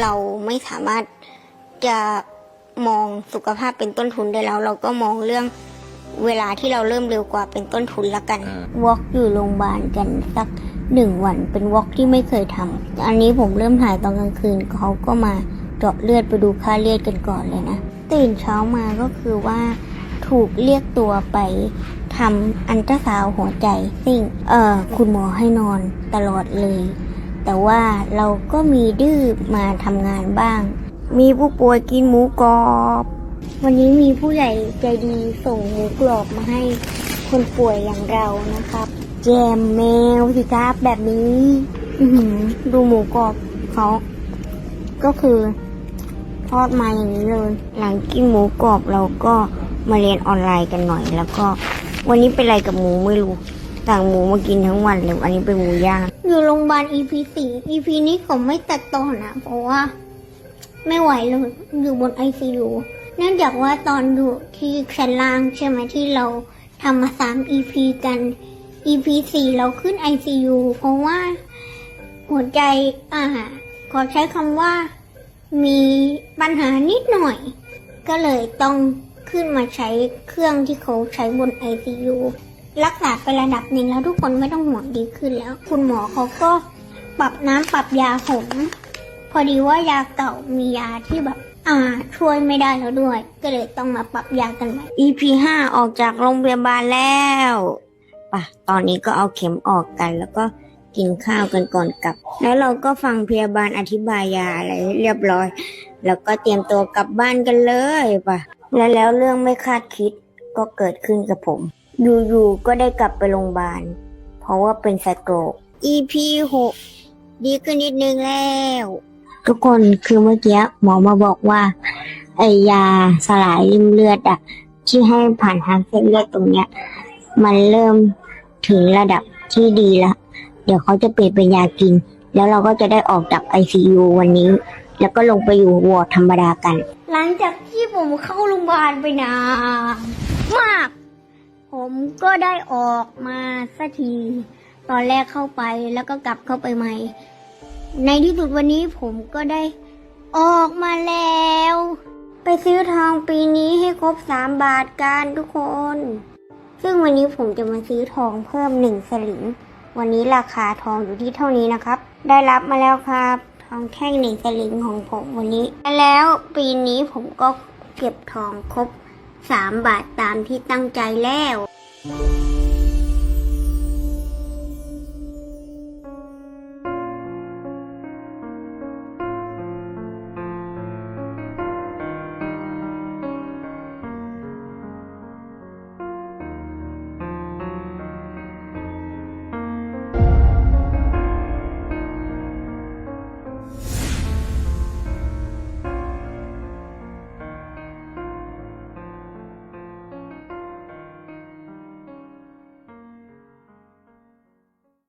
เราไม่สามารถจะมองสุขภาพเป็นต้นทุนได้แล้ว เราก็มองเรื่องเวลาที่เราเริ่มเร็วกว่าเป็นต้นทุนละกันอ่าวอล์กอยู่โรงพยาบาลกันสักหนึ่งวันเป็นวอล์กที่ไม่เคยทำอันนี้ผมเริ่มถ่ายตอนกลางคืนเขาก็มาเจาะเลือดไปดูค่าเลือดกันก่อนเลยนะ ตื่นเช้ามาก็คือว่าถูกเรียกตัวไปทำอันตราซาวด์หัวใจ ซึ่งเออคุณหมอให้นอนตลอดเลย แต่ว่าเราก็มีดื้อมาทำงานบ้าง มีผู้ป่วยกินหมูกรอบ วันนี้มีผู้ใหญ่ใจดีส่งหมูกรอบมาให้คนป่วยอย่างเรานะครับ แจมแมวสิครับแบบนี้ดูหมูกรอบเขาก็คือทอดมาอย่างนี้เลย หลังกินหมูกรอบเราก็มาเรียนออนไลน์กันหน่อย แล้วก็วันนี้เป็นอะไรกับหมูไม่รู้สั่งหมูมากินทั้งวันเลยอันนี้เป็นหมูย่าง อยู่โรงพยาบาล EP สี่ EP นี้ผมไม่ตัดต่อนะ เพราะว่า ไม่ไหวเลยอยู่บน ICU เนื่องจากว่าตอนอยู่ที่แคนล่างใช่ไหมที่เราทำมาสาม EP กัน EP สี่เราขึ้น ICU เพราะว่าหัวใจอ่าขอใช้คำว่ามีปัญหานิดหน่อย ก็เลยต้องขึ้นมาใช้เครื่องที่เขาใช้บน ICU รักษาไประดับหนึ่งแล้วทุกคนไม่ต้องห่วงดีขึ้นแล้ว คุณหมอเขาก็ปรับน้ำปรับยาผมพอดีว่ายาเก่ามียาที่แบบ อ่า ช่วยไม่ได้แล้วด้วย ก็เลยต้องมาปรับยากันใหม่ EP ห้าออกจากโรงพยาบาลแล้วป่ะตอนนี้ก็เอาเข็มออกกันแล้วก็กินข้าวกันก่อนกลับ แล้วเราก็ฟังพยาบาลอธิบายยาอะไรเรียบร้อย แล้วก็เตรียมตัวกลับบ้านกันเลยป่ะ และแล้วเรื่องไม่คาดคิดก็เกิดขึ้นกับผม อยู่ๆก็ได้กลับไปโรงพยาบาล เพราะว่าเป็นสโตรก EP หกดีขึ้นนิดนึงแล้ว ทุกคนคือเมื่อกี้หมอมาบอกว่า ไอยาสลายริ่มเลือดอะที่ให้ผ่านทางเส้นเลือดตรงเนี้ย มันเริ่มถึงระดับที่ดีแล้วเดี๋ยวเขาจะเปลี่ยนเป็นยากิน แล้วเราก็จะได้ออกจาก ICU วันนี้ แล้วก็ลงไปอยู่วอร์ดธรรมดากัน หลังจากที่ผมเข้าโรงพยาบาลไปนานมาก ผมก็ได้ออกมาสักที ตอนแรกเข้าไปแล้วก็กลับเข้าไปใหม่ ในที่สุดวันนี้ผมก็ได้ออกมาแล้ว ไปซื้อทองปีนี้ให้ครบสามบาทกันทุกคน ซึ่งวันนี้ผมจะมาซื้อทองเพิ่มหนึ่งสลึง วันนี้ราคาทองอยู่ที่เท่านี้นะครับ ได้รับมาแล้วครับทองแท่งหนึ่งสลึงของผมวันนี้ แล้วปีนี้ผมก็เก็บทองครบสามบาทตามที่ตั้งใจแล้ว Thank you.